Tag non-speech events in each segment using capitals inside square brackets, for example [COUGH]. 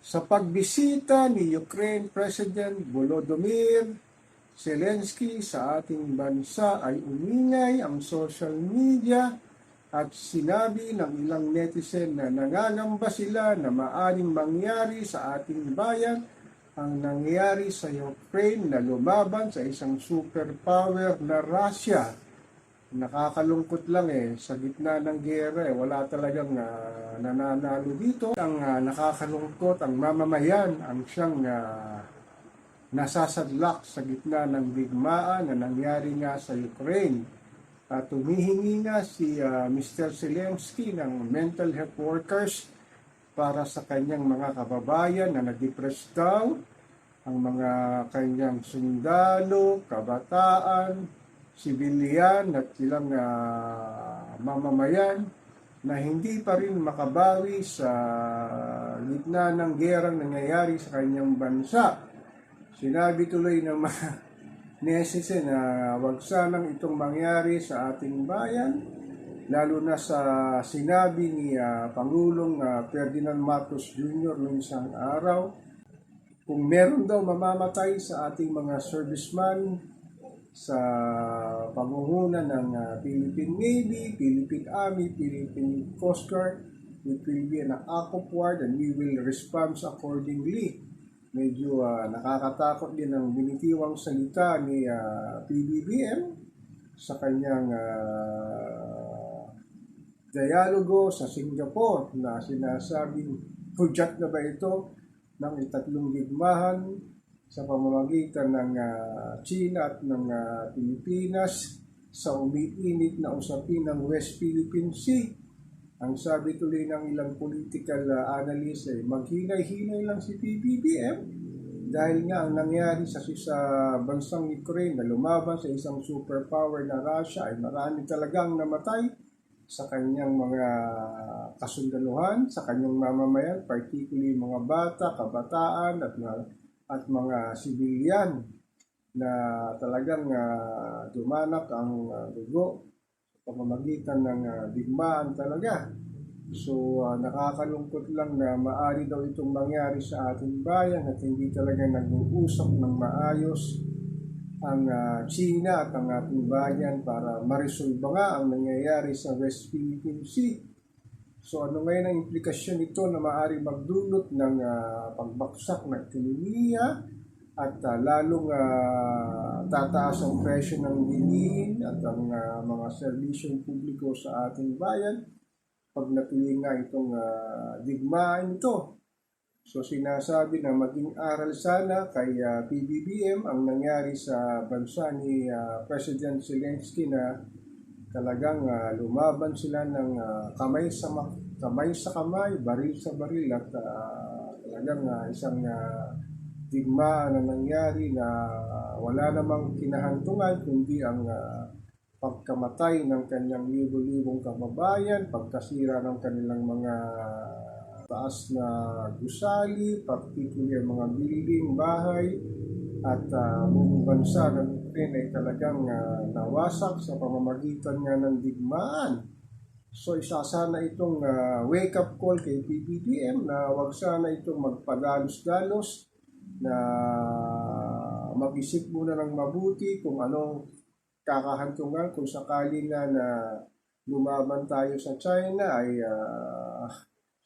Sa pagbisita ni Ukraine President Volodymyr Zelensky sa ating bansa ay umingay ang social media at sinabi ng ilang netizen na nangangamba sila na maaring mangyari sa ating bayan ang nangyari sa Ukraine na lumaban sa isang superpower na Russia. Nakakalungkot lang eh, sa gitna ng gera eh, wala talagang ah, nananalo dito. Ang ah, nakakalungkot, ang mamamayan, ang siyang ah, nasasadlak sa gitna ng digmaan na nangyari nga sa Ukraine. At tumihingi nga si ah, Mr. Zelensky ng mental health workers para sa kanyang mga kababayan na nag-depress daw, ang mga kanyang sundalo, kabataan, sibilyan at ilang ah, mamamayan na hindi pa rin makabawi sa gitna ng gerang nangyayari sa kanyang bansa. Sinabi tuloy ng mga [LAUGHS] netizen na wag sanang itong mangyari sa ating bayan, lalo na sa sinabi ni ah, Pangulong ah, Ferdinand Marcos Jr. noong isang araw, kung meron daw mamamatay sa ating mga serviceman sa pangunguna ng ah, Philippine Navy, Philippine Army, Philippine Coast Guard, it will be an war and we will respond accordingly. Medyo ah, nakakatakot din ang binitiwang salita ni ah, PBBM sa kanyang ah, dialogo sa Singapore na sinasabing hudyat na ba ito ng itatlong digmahan sa pamamagitan ng ah, China at ng ah, Pilipinas sa umiinit na usapin ng West Philippine Sea. Ang sabi tuloy ng ilang political ah, analyst ay maghinay-hinay lang si PBBM dahil nga ang nangyari sa, sa bansang Ukraine na lumaban sa isang superpower na Russia ay marami talagang namatay sa kanyang mga kasundaluhan, sa kanyang mamamayan, particularly mga bata, kabataan at mga, at mga sibilyan na talagang ah, dumanak ang ah, dugo sa pamamagitan ng uh, digmaan talaga. So ah, nakakalungkot lang na maari daw itong mangyari sa ating bayan at hindi talaga nag-uusap ng maayos ang ah, China at ang ating bayan para maresolba nga ang nangyayari sa West Philippine Sea. So ano ngayon ang implikasyon nito na maari magdulot ng ah, pagbaksak ng ekonomiya at ah, lalong ah, tataas ang presyo ng bilihin at ang ah, mga serbisyong publiko sa ating bayan pag natuloy nga itong ah, digmaan ito. So sinasabi na maging aral sana kay ah, PBBM ang nangyari sa bansa ni ah, President Zelensky na talagang ah, lumaban sila ng ah, kamay sa ma- kamay sa kamay, baril sa baril at ah, talagang ah, isang ah, digmaan na nangyari na wala namang kinahantungan kundi ang ah, pagkamatay ng kanyang libo-libong kababayan, pagkasira ng kanilang mga taas na gusali, particularly ang mga building, bahay, at uh, buong bansa ng Ukraine ay talagang ah, nawasak sa pamamagitan nga ng digmaan. So isa sana itong ah, wake-up call kay PBBM na wag sana itong magpadalos-dalos na mag-isip muna ng mabuti kung anong kakahantungan kung sakali nga na lumaban tayo sa China ay ah,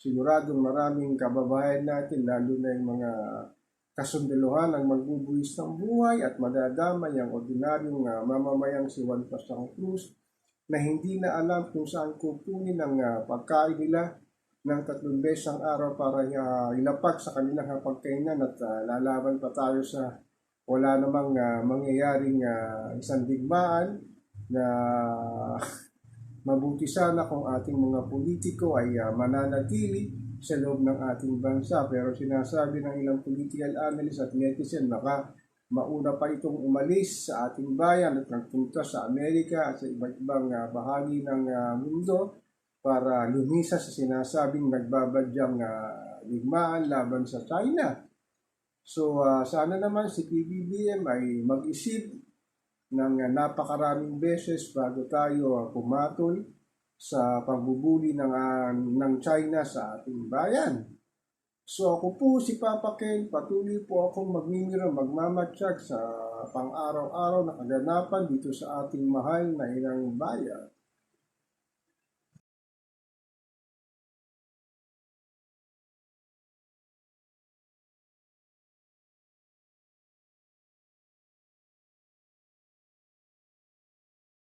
siguradong maraming kababayan natin lalo na yung mga kasundaluhan ang magbubuwis ng buhay at madadamay ang ordinaryong ah, mamamayang si Juan Pasang Cruz na hindi na alam kung saan kukunin ang ah, pagkain nila ng tatlong beses araw para ah, ilapag sa kanilang hapagkainan at ah, lalaban pa tayo sa wala namang ah, mangyayaring ah, isang digmaan na [LAUGHS] mabuti sana kung ating mga politiko ay ah, mananatili sa loob ng ating bansa. Pero sinasabi ng ilang political analyst at netizen baka mauna pa itong umalis sa ating bayan at nagpunta sa Amerika at sa iba't ibang ah, bahagi ng ah, mundo para lumisa sa sinasabing nagbabadyang uh, digmaan laban sa China. So ah, sana naman si PBBM ay mag-isip ng napakaraming beses bago tayo pumatol sa pagbubuli ng, ah, ng China sa ating bayan. So ako po si Papa Ken, patuloy po akong magmimira, magmamatsyag sa pang-araw-araw na kaganapan dito sa ating mahal na inang bayan.